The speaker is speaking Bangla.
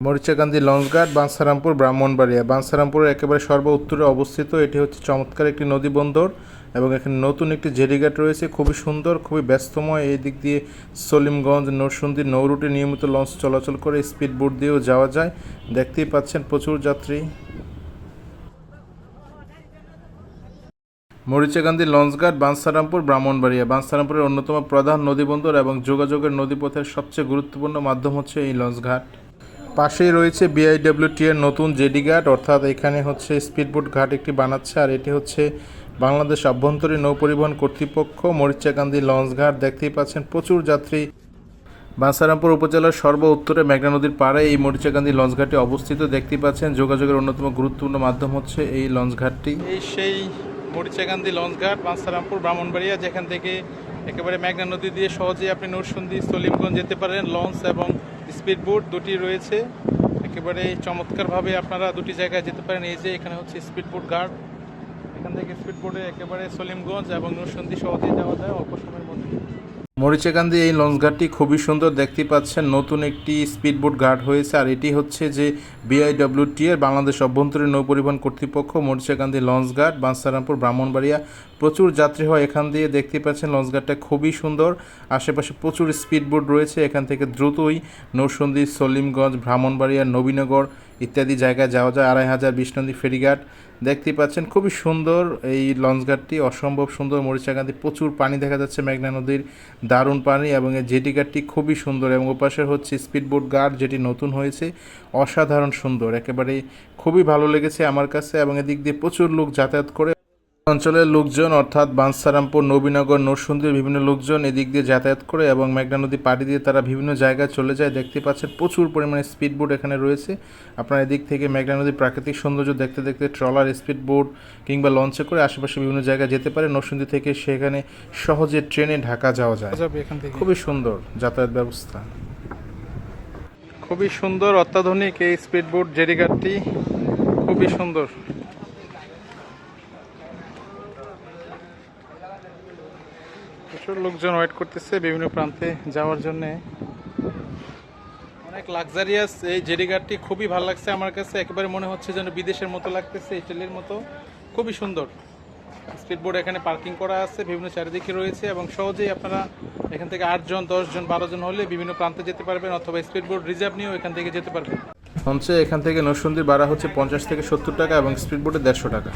মরিচাকান্দি লঞ্চঘাট বাঞ্ছারামপুর ব্রাহ্মণবাড়িয়া। বাঞ্ছারামপুরের একেবারে সর্ব উত্তরে অবস্থিত, এটি হচ্ছে চমৎকার একটি নদী বন্দর এবং এখানে নতুন একটি জেরিঘাট রয়েছে। খুবই সুন্দর, খুবই ব্যস্তময়। এই দিক দিয়ে সলিমগঞ্জ নরসুন্দি নৌরুটে নিয়মিত লঞ্চ চলাচল করে, স্পিড বোট দিয়েও যাওয়া যায়। দেখতেই পাচ্ছেন প্রচুর যাত্রী। মরিচাকান্দি লঞ্চঘাট বাঞ্ছারামপুর ব্রাহ্মণবাড়িয়া। বাঞ্ছারামপুরের অন্যতম প্রধান নদীবন্দর এবং যোগাযোগের নদীপথের সবচেয়ে গুরুত্বপূর্ণ মাধ্যম হচ্ছে এই লঞ্চঘাট। পাশেই রয়েছে বিআইডব্লিউটি এর নতুন জেডি ঘাট, অর্থাৎ এখানে হচ্ছে স্পিডবোট ঘাট একটি বানাচ্ছে, আর এটি হচ্ছে বাংলাদেশ আভ্যন্তরীণ নৌ পরিবহন কর্তৃপক্ষ মরিচাকান্দি লঞ্চ ঘাট। দেখতেই পাচ্ছেন প্রচুর যাত্রী বাঞ্ছারামপুর উপজেলার সর্ব উত্তরে মেঘনা নদীর পাড়ে এই মরিচাকান্দি লঞ্চঘাটটি অবস্থিত। দেখতেই পাচ্ছেন যোগাযোগের অন্যতম গুরুত্বপূর্ণ মাধ্যম হচ্ছে এই লঞ্চঘাটটি এই সেই মরিচাকান্দি লঞ্চঘাট বাঞ্ছারামপুর ব্রাহ্মণবাড়িয়া, যেখান থেকে একেবারে মেঘনা নদী দিয়ে সহজেই আপনি নরসিংদী সলিমগঞ্জ যেতে পারেন। লঞ্চ এবং স্পিড বোট দুটি রয়েছে। একেবারে চমৎকারভাবে আপনারা দুটি জায়গায় যেতে পারেন। এই যে এখানে হচ্ছে স্পিড বোট ঘাট এখান থেকে স্পিড বোটে একেবারে সলিমগঞ্জ এবং নরসিংদী সহজেই যাওয়া যায় অল্প সময়ের মধ্যে। মরিচাকান্দি এই লঞ্চ ঘাটটি খুবই সুন্দর দেখতে পাচ্ছেন। নতুন একটি স্পিডবোট ঘাট হয়েছে আর এটি হচ্ছে যে বিআইডব্লিউটি এর বাংলাদেশ অভ্যন্তরীণ নৌ পরিবহন কর্তৃপক্ষ মরিচাকান্দি লঞ্চ ঘাট বাঞ্ছারামপুর ব্রাহ্মণবাড়িয়া প্রচুর যাত্রী হয় এখান দিয়ে। দেখতে পাচ্ছেন লঞ্চ ঘাটটা খুবই সুন্দর। আশেপাশে প্রচুর স্পিডবোট রয়েছে। এখান থেকে দ্রুতই নৌসন্দি সলিমগঞ্জ, ব্রাহ্মণবাড়িয়া, নবীনগর ইত্যাদি জায়গায় যাওয়া যায়। আড়াই হাজার বিষ্ণন্দী ফেরিঘাট। দেখতে পাচ্ছেন, খুবই সুন্দর এই লঞ্চঘাটটি। অসম্ভব সুন্দর মরিচাকান্দি প্রচুর পানি দেখা যাচ্ছে মেঘনা নদীর। দারুণ পানি এবং এই জেটি ঘাটটি খুবই সুন্দর এবং ওপাশে হচ্ছে স্পিডবোট গার্ড যেটি নতুন হয়েছে। অসাধারণ সুন্দর। একেবারে খুবই ভালো লেগেছে আমার কাছে এবং এদিক দিয়ে প্রচুর লোক যাতায়াত করে। অঞ্চলের লোকজন অর্থাৎ বাঞ্ছারামপুর নবীনগর নরসুন্দির বিভিন্ন লোকজন এদিক দিয়ে যাতায়াত করে এবং মেঘনা নদী পাড়ি দিয়ে তারা বিভিন্ন জায়গায় চলে যায়। দেখতে পাচ্ছেন প্রচুর পরিমাণে স্পিডবোট এখানে রয়েছে। আপনারা এদিক থেকে মেঘনা নদীর প্রাকৃতিক সৌন্দর্য দেখতে দেখতে ট্রলার স্পিডবোট কিংবা লঞ্চে করে আশেপাশে বিভিন্ন জায়গায় যেতে পারে। নরসুন্দি থেকে সেখানে সহজে ট্রেনে ঢাকা যাওয়া যায়। খুবই সুন্দর যাতায়াত ব্যবস্থা। খুবই সুন্দর অত্যাধুনিক এই স্পিডবোট জেরিঘাটটি খুবই সুন্দর। প্রচুর লোকজন ওয়েট করতেছে বিভিন্ন প্রান্তে যাওয়ার জন্য। অনেক লাক্সারিয়াস এই জেরিঘাটটি খুবই ভালো লাগছে আমার কাছে। একেবারে মনে হচ্ছে যেন বিদেশের মতো লাগতেছে ইটালির মতো। খুবই সুন্দর। স্পিডবোট এখানে পার্কিং করা আছে, বিভিন্ন চারিদিকে রয়েছে এবং সহজেই আপনারা এখান থেকে আটজন, দশজন বারো জন হলে বিভিন্ন প্রান্তে যেতে পারবেন অথবা স্পিডবোট রিজার্ভ নিয়েও এখান থেকে যেতে পারবেন। হচ্ছে এখান থেকে নরসুন্দির ভাড়া হচ্ছে পঞ্চাশ থেকে সত্তর টাকা এবং স্পিডবোটে দেড়শো টাকা।